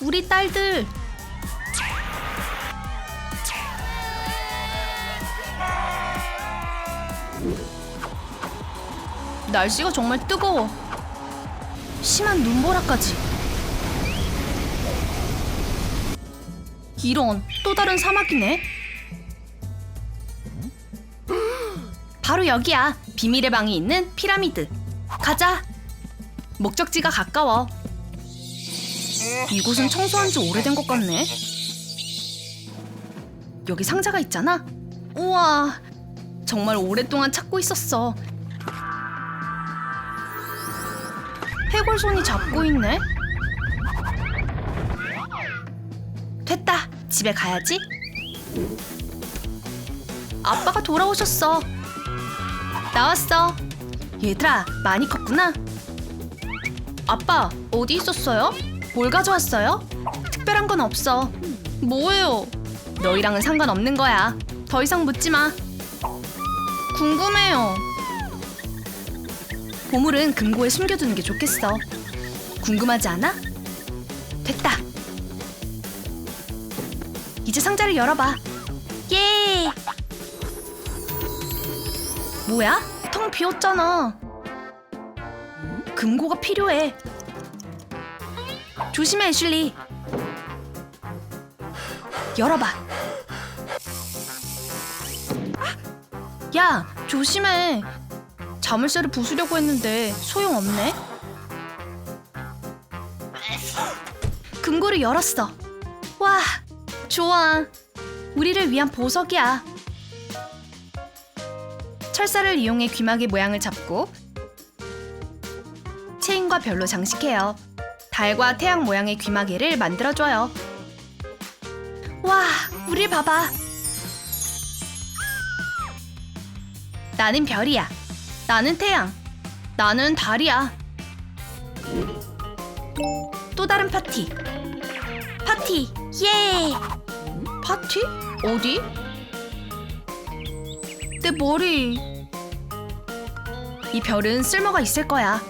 우리 딸들. 날씨가 정말 뜨거워. 심한 눈보라까지. 이런 또 다른 사막이네. 바로 여기야. 비밀의 방이 있는 피라미드. 가자. 목적지가 가까워. 이곳은 청소한 지 오래된 것 같네. 여기 상자가 있잖아. 우와, 정말 오랫동안 찾고 있었어. 해골 손이 잡고 있네. 됐다. 집에 가야지. 아빠가 돌아오셨어. 나왔어. 얘들아, 많이 컸구나. 아빠, 어디 있었어요? 뭘 가져왔어요? 특별한 건 없어. 뭐예요? 너희랑은 상관없는 거야. 더 이상 묻지 마. 궁금해요. 보물은 금고에 숨겨두는 게 좋겠어. 궁금하지 않아? 됐다. 이제 상자를 열어봐. 예! 뭐야? 텅 비었잖아. 금고가 필요해. 조심해, 애슐리. 열어봐. 야, 조심해. 자물쇠를 부수려고 했는데 소용없네. 금고를 열었어. 와, 좋아. 우리를 위한 보석이야. 철사를 이용해 귀마개 모양을 잡고 체인과 별로 장식해요. 달과 태양 모양의 귀마개를 만들어줘요. 와, 우릴 봐봐. 나는 별이야. 나는 태양. 나는 달이야. 또 다른 파티. 파티. 예! 파티? 어디? 내 머리. 이 별은 쓸모가 있을 거야.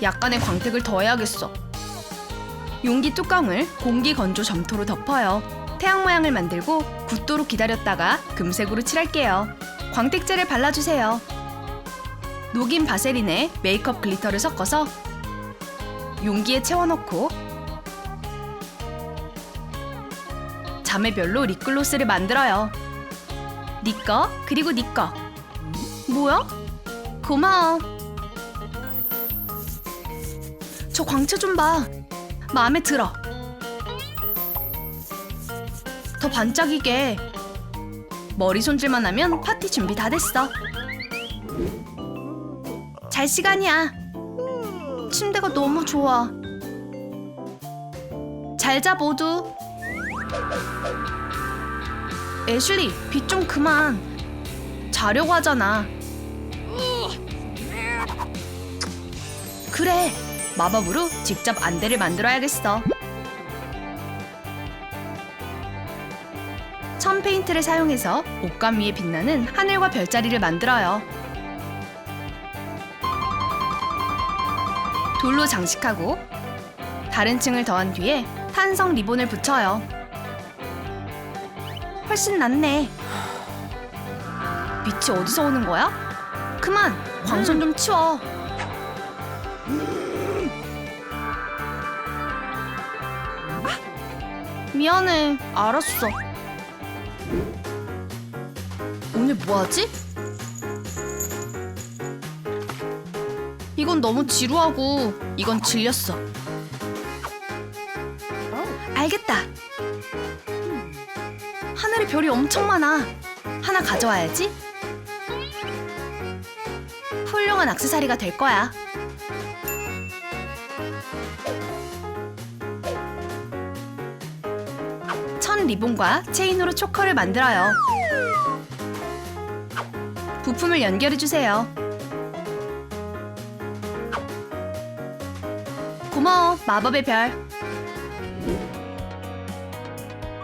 약간의 광택을 더해야겠어. 용기 뚜껑을 공기 건조 점토로 덮어요. 태양 모양을 만들고 굳도록 기다렸다가 금색으로 칠할게요. 광택제를 발라주세요. 녹인 바세린에 메이크업 글리터를 섞어서 용기에 채워넣고 자매별로 립글로스를 만들어요. 네 거, 그리고 네 거. 뭐야? 고마워. 저 광채 좀 봐. 마음에 들어. 더 반짝이게. 머리 손질만 하면 파티 준비 다 됐어. 잘 시간이야. 침대가 너무 좋아. 잘 자 모두. 애슐리, 빛 좀 그만. 자려고 하잖아. 그래, 마법으로 직접 안대를 만들어야겠어. 천 페인트를 사용해서 옷감 위에 빛나는 하늘과 별자리를 만들어요. 돌로 장식하고 다른 층을 더한 뒤에 탄성 리본을 붙여요. 훨씬 낫네. 빛이 어디서 오는 거야? 그만! 광선 좀 치워. 미안해. 알았어. 오늘 뭐 하지? 이건 너무 지루하고 이건 질렸어. 알겠다. 하늘에 별이 엄청 많아. 하나 가져와야지. 훌륭한 악세사리가 될 거야. 리본과 체인으로 초커를 만들어요. 부품을 연결해 주세요. 고마워, 마법의 별.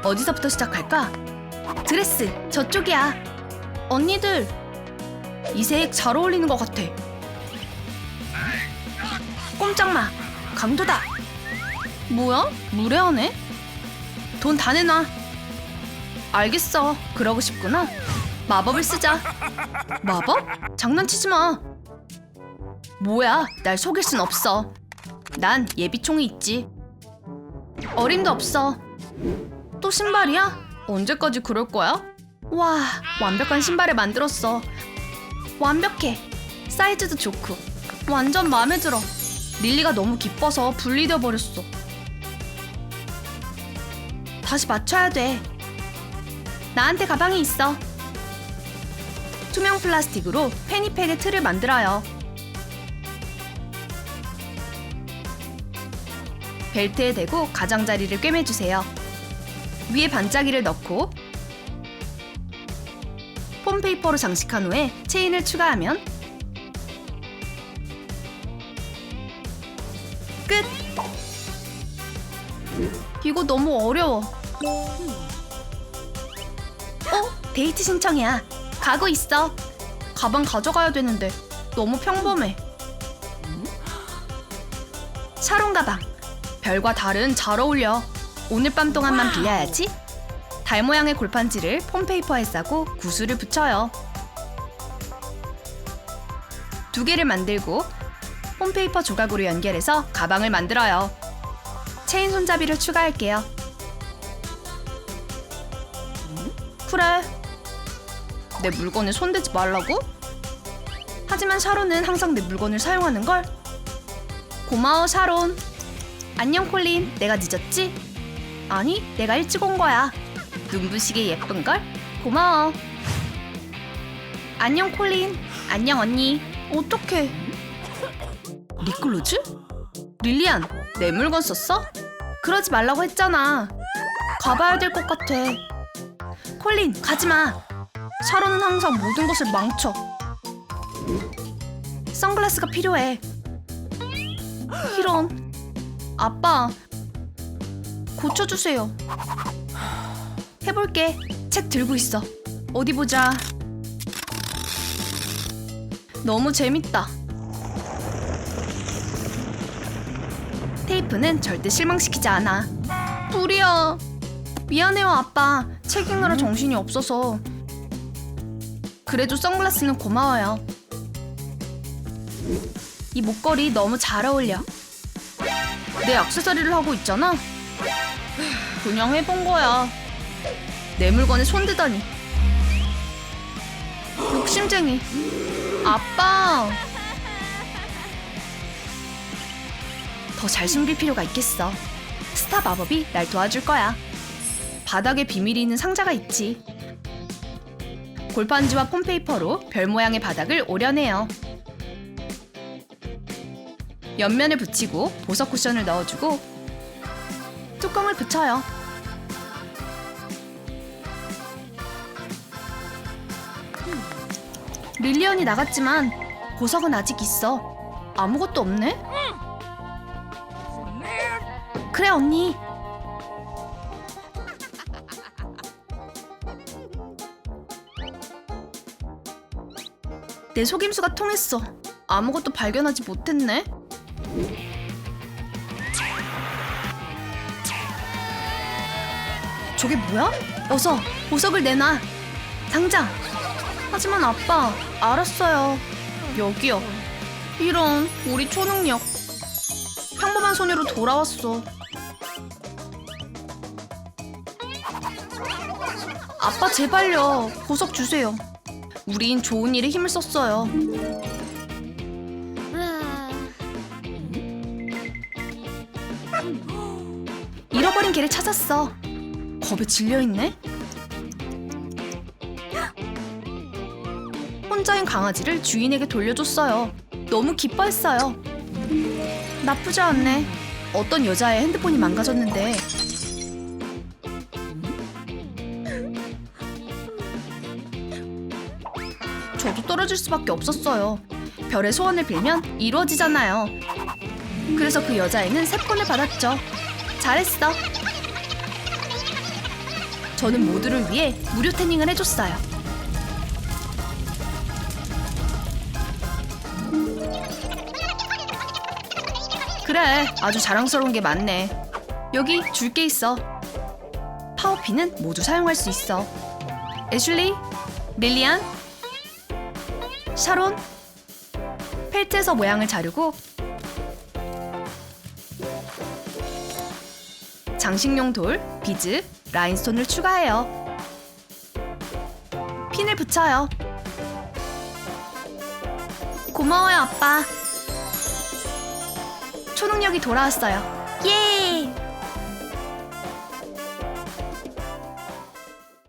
어디서부터 시작할까? 드레스, 저쪽이야. 언니들, 이 색 잘 어울리는 것 같아. 꼼짝마, 강도다. 뭐야? 무례하네? 돈 다 내놔. 알겠어. 그러고 싶구나. 마법을 쓰자. 마법? 장난치지 마. 뭐야? 날 속일 순 없어. 난 예비총이 있지. 어림도 없어. 또 신발이야? 언제까지 그럴 거야? 와, 완벽한 신발을 만들었어. 완벽해. 사이즈도 좋고. 완전 마음에 들어. 릴리가 너무 기뻐서 분리돼 버렸어. 다시 맞춰야 돼. 나한테 가방이 있어. 투명 플라스틱으로 페니팩의 틀을 만들어요. 벨트에 대고 가장자리를 꿰매주세요. 위에 반짝이를 넣고 폼페이퍼로 장식한 후에 체인을 추가하면 끝! 이거 너무 어려워. 어? 데이트 신청이야. 가고 있어. 가방 가져가야 되는데 너무 평범해. 샤론 가방. 별과 달은 잘 어울려. 오늘 밤 동안만 빌려야지. 달 모양의 골판지를 폼페이퍼에 싸고 구슬을 붙여요. 두 개를 만들고 폼페이퍼 조각으로 연결해서 가방을 만들어요. 체인 손잡이를 추가할게요. 그래. 내 물건에 손대지 말라고? 하지만 샤론은 항상 내 물건을 사용하는 걸. 고마워 샤론. 안녕 콜린. 내가 늦었지? 아니, 내가 일찍 온 거야. 눈부시게 예쁜 걸? 고마워. 안녕 콜린. 안녕 언니. 어떡해. 니클로즈? 릴리안, 내 물건 썼어? 그러지 말라고 했잖아. 가봐야 될 것 같아. 콜린, 가지 마. 샤론은 항상 모든 것을 망쳐. 선글라스가 필요해. 이런. 아빠, 고쳐주세요. 해볼게. 책 들고 있어. 어디 보자. 너무 재밌다. 테이프는 절대 실망시키지 않아. 불이야. 미안해요, 아빠. 책 읽느라 정신이 없어서. 그래도 선글라스는 고마워요. 이 목걸이 너무 잘 어울려. 내 액세서리를 하고 있잖아. 그냥 해본 거야. 내 물건에 손대다니. 욕심쟁이. 아빠. 더 잘 숨길 필요가 있겠어. 스타 마법이 날 도와줄 거야. 바닥에 비밀이 있는 상자가 있지. 골판지와 폼페이퍼로 별 모양의 바닥을 오려내요. 옆면을 붙이고 보석 쿠션을 넣어주고 뚜껑을 붙여요. 릴리언이 나갔지만 보석은 아직 있어. 아무것도 없네? 그래 언니. 내 속임수가 통했어. 아무것도 발견하지 못했네. 저게 뭐야? 어서 보석을 내놔. 당장. 하지만 아빠, 알았어요. 여기요. 이런 우리 초능력. 평범한 소녀로 돌아왔어. 아빠 제발요. 보석 주세요. 우린 좋은 일에 힘을 썼어요. 잃어버린 개를 찾았어. 겁에 질려 있네. 혼자인 강아지를 주인에게 돌려줬어요. 너무 기뻐했어요. 나쁘지 않네. 어떤 여자의 핸드폰이 망가졌는데 저도 떨어질 수밖에 없었어요. 별의 소원을 빌면 이루어지잖아요. 그래서 그 여자애는 새 폰을 받았죠. 잘했어. 저는 모두를 위해 무료 태닝을 해줬어요. 그래, 아주 자랑스러운 게 많네. 여기 줄 게 있어. 파워핀은 모두 사용할 수 있어. 애슐리, 릴리안, 샤론, 펠트에서 모양을 자르고 장식용 돌, 비즈, 라인스톤을 추가해요. 핀을 붙여요. 고마워요, 아빠. 초능력이 돌아왔어요. 예!